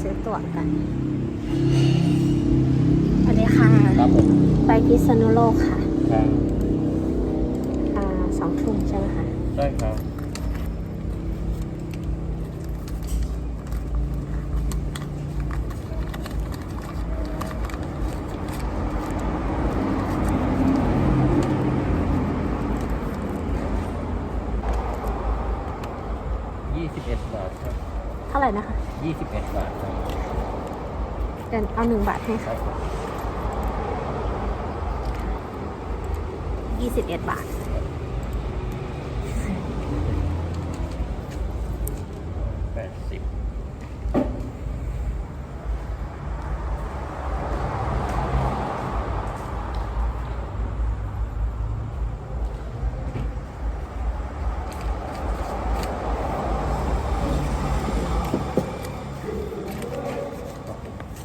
ซื้อตั๋วกันสวัสดีค่ะ ครับผมไปพิษณุโลกค่ะครับอ่าสองทุ่มใช่ไหมคะ ได้ครับ ยี่สิบเอ็ดบาทครับ เท่าไหร่นะคะยี่สิบเอ็ดบาทครับเดี๋ยวเอาหนึ่งบาทให้ครัค่ะบผมยี่สิบเอ็ดบาท แปดสิบ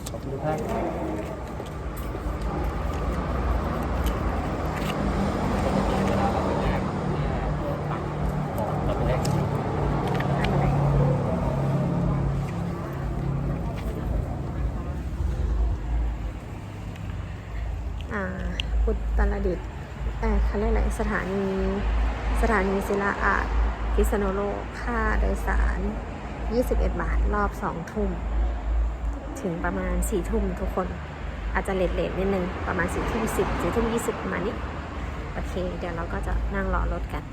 ขอบคุณครับเราไปแลก ทำอะไรอ่า อุตรดิตถ์เอ่อเขาเรียกอะไรสถานีสถานีศิลาอาดพิษณุโลก ค่าโดยสาร 21 บาท รอบ 2 ทุ่ม ถึงประมาณ 4 ทุ่มทุกคน อาจจะเลทเลทนิดนึง ประมาณ 4 ทุ่ม 10 4ทุ่ม 20 ประมาณนี้ โอเค เดี๋ยวเราก็จะนั่งรอรถกัน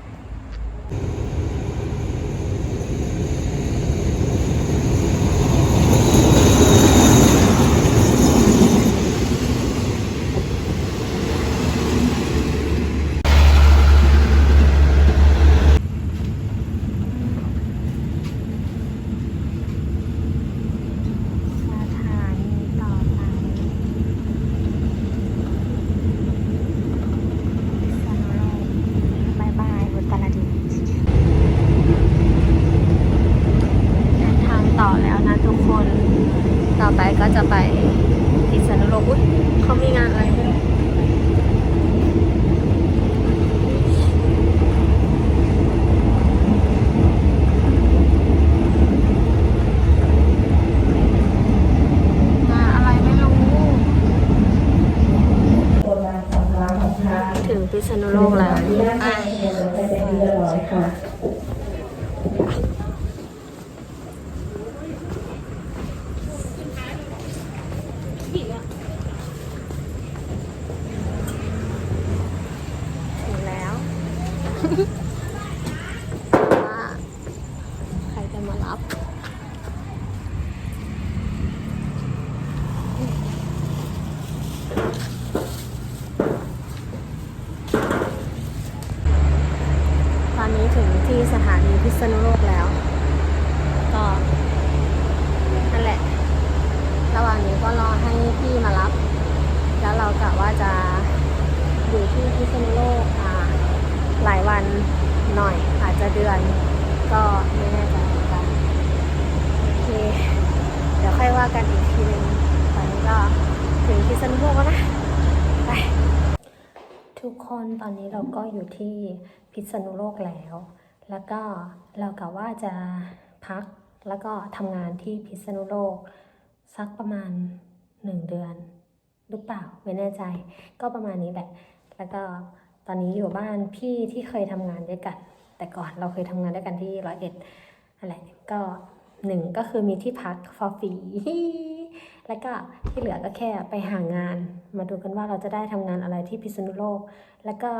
ทุกคนตอนนี้เราก็อยู่ที่พิษณุโลกแล้ว แล้วก็เรากะว่าจะพักแล้วก็ทำงานที่พิษณุโลก สักประมาณหนึ่งเดือนหรือเปล่าไม่แน่ใจก็ประมาณนี้แหละ แล้วก็ตอนนี้อยู่บ้านพี่ที่เคยทำงานด้วยกัน แต่ก่อนเราเคยทำงานด้วยกันที่ร้อยเอ็ดอะไรก็หนึ่งก็คือมีที่พักฟรี แล้วก็ที่เหลือก็แค่ไปหางาน มาดูกันว่าเราจะได้ทำงานอะไรที่พิษณุโลก แล้วก็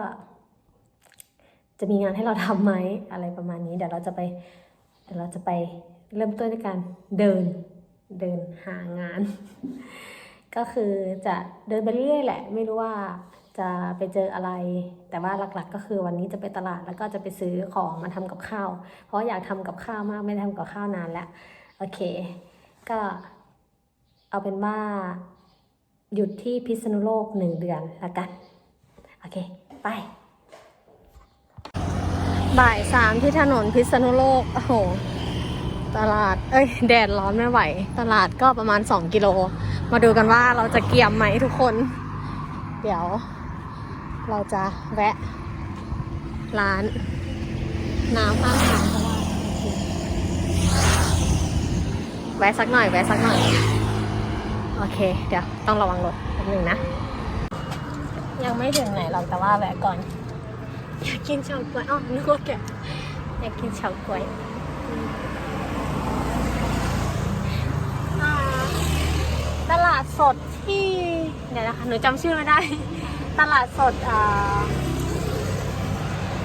จะมีงานให้เราทำไหมอะไรประมาณนี้ เดี๋ยวเราจะไปเดี๋ยวเราจะไปเริ่มต้นด้วยการเดินเดินหางาน ก็คือจะเดินไปเรื่อยแหละ ไม่รู้ว่าจะไปเจออะไร แต่ว่าหลักๆ ก็คือวันนี้จะไปตลาดแล้วก็จะไปซื้อของมาทำกับข้าว เพราะอยากทำกับข้าวมากไม่ได้ทำกับข้าวนานแล้ว โอเค ก็ เอาเป็นว่า หยุดที่พิษณุโลกหนึ่งเดือนละกัน โอเค ไป บ่ายสามที่ถนนพิษณุโลก โอ้โห ตลาด เอ้ย แดดร้อนไม่ไหว ตลาดก็ประมาณ 2 กิโล มาดูกันว่าเราจะเกียมไหมทุกคน เดี๋ยว เราจะแวะ ร้าน น้ำข้างทางเพราะว่าแวะสักหน่อย แวะสักหน่อย โอเค เดี๋ยวต้องระวังรถแป๊บหนึงนะ ยังไม่ถึงไหนหรอกแต่ว่าแวะก่อน อยากกินเฉาก๊วยอ๋อนึกว่าแกอยากกินเฉาก๊วยตลาดสดที่เดี๋ยวนะคะหนูจำชื่อไม่ได้ ตลาดสดอ่า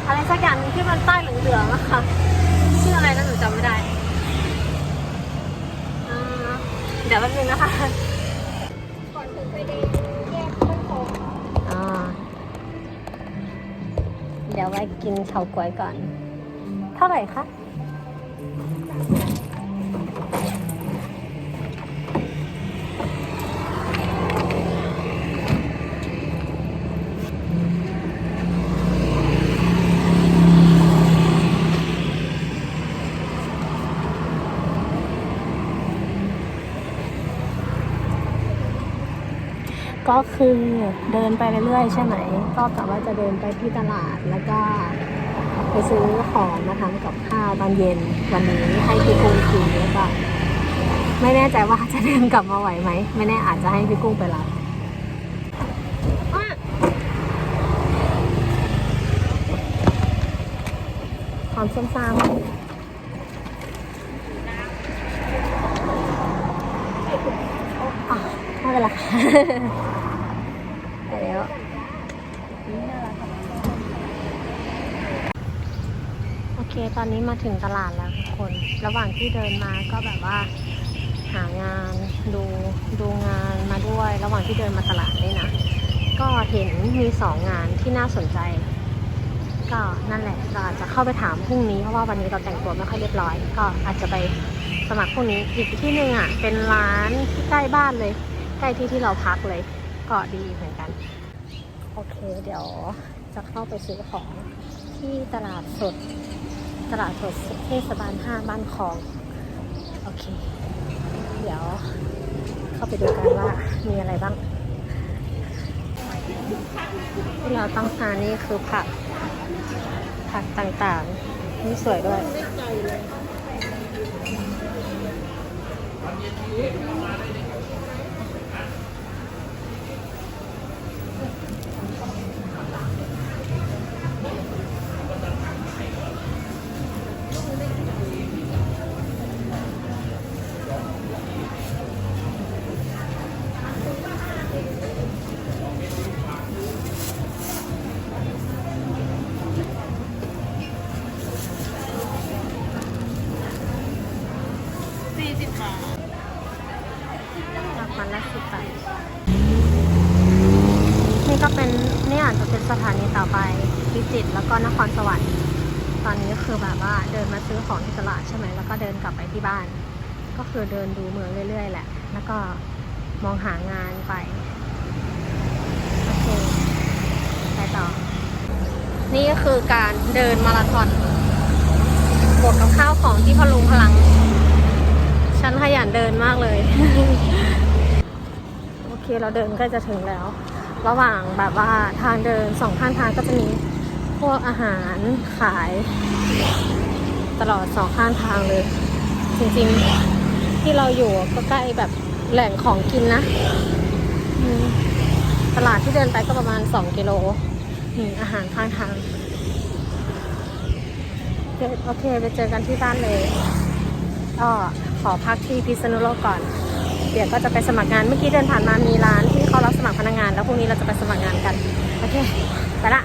อะไรสักอย่างที่มันป้เหลืองๆอะค่ะชื่ออะไรนะหนูจำไม่ได้ เดี๋ยวแป๊บนึงนะคะ เดี๋ยวไว้กินเฉาก๊วยก่อน เท่าไหร่คะ ก็คือเดินไปเรื่อยๆใช่ไหม ก็กะว่าจะเดินไปที่ตลาดแล้วก็ไปซื้อของมาทำกับข้าวตอนเย็นวันนี้ให้พี่กุ้งกินแล้วก็ไม่แน่ใจว่าจะเดินกลับมาไหวไหม ไม่แน่อาจจะให้พี่กุ้งไปรับอะหอมส้มตำอะไม่เป็นไรค่ะ ไปแล้วโอเคตอนนี้มาถึงตลาดแล้วทุกคน ระหว่างที่เดินมาก็แบบว่า หางานดูดูงานมาด้วย ระหว่างที่เดินมาตลาดนี่นะ ก็เห็นมีสองงานที่น่าสนใจ ก็นั่นแหละเราอาจจะเข้าไปถามพรุ่งนี้เพราะว่าวันนี้เราแต่งตัวไม่ค่อยเรียบร้อย ก็อาจจะไปสมัครพรุ่งนี้อีกที่หนึ่งอะเป็นร้านที่ใกล้บ้านเลย ใกล้ที่ที่เราพักเลย ก็ดีเหมือนกัน โอเค เดี๋ยวจะเข้าไปซื้อของที่ตลาดสด ตลาดสดเทศบาลห้าบ้านคลอง โอเค เดี๋ยวเข้าไปดูกันว่ามีอะไรบ้างที่เราต้องการนี่คือผัก ผักต่างๆ นี่สวยด้วย สี่สิบบาทจากมันละสิบบาทนี่ก็เป็นนี่อาจจะเป็นสถานีต่อไปพิจิตรแล้วก็นครสวรรค์ตอนนี้ก็คือแบบว่าเดินมาซื้อของที่ตลาดใช่ไหมแล้วก็เดินกลับไปที่บ้าน ก็คือเดินดูเมืองเรื่อยๆแหละ แล้วก็มองหางานไปโอเคไปต่อ นี่ก็คือการเดินมาราธอนบวกกับข้าวของที่พลุงพลัง ฉันขยันเดินมากเลย โอเคเราเดินใก็จะถึงแล้ว ระหว่างแบบว่าทางเดินสองข้างทางก็จะมีพวกอาหารขาย ตลอดสองข้างทางเลย จริงๆที่เราอยู่ก็ใกล้แบบแหล่งของกินนะตลาดที่เดินไปก็ประมาณสองกิโลนี่อาหารข้างทางโอเคไปเจอกันที่บ้านเลย ก็ขอพักที่พิษณุโลกก่อน เดี๋ยวก็จะไปสมัครงาน เมื่อกี้เดินผ่านมามีร้านที่เขารับสมัครพนักงาน แล้วพรุ่งนี้เราจะไปสมัครงานกัน โอเค ไปละ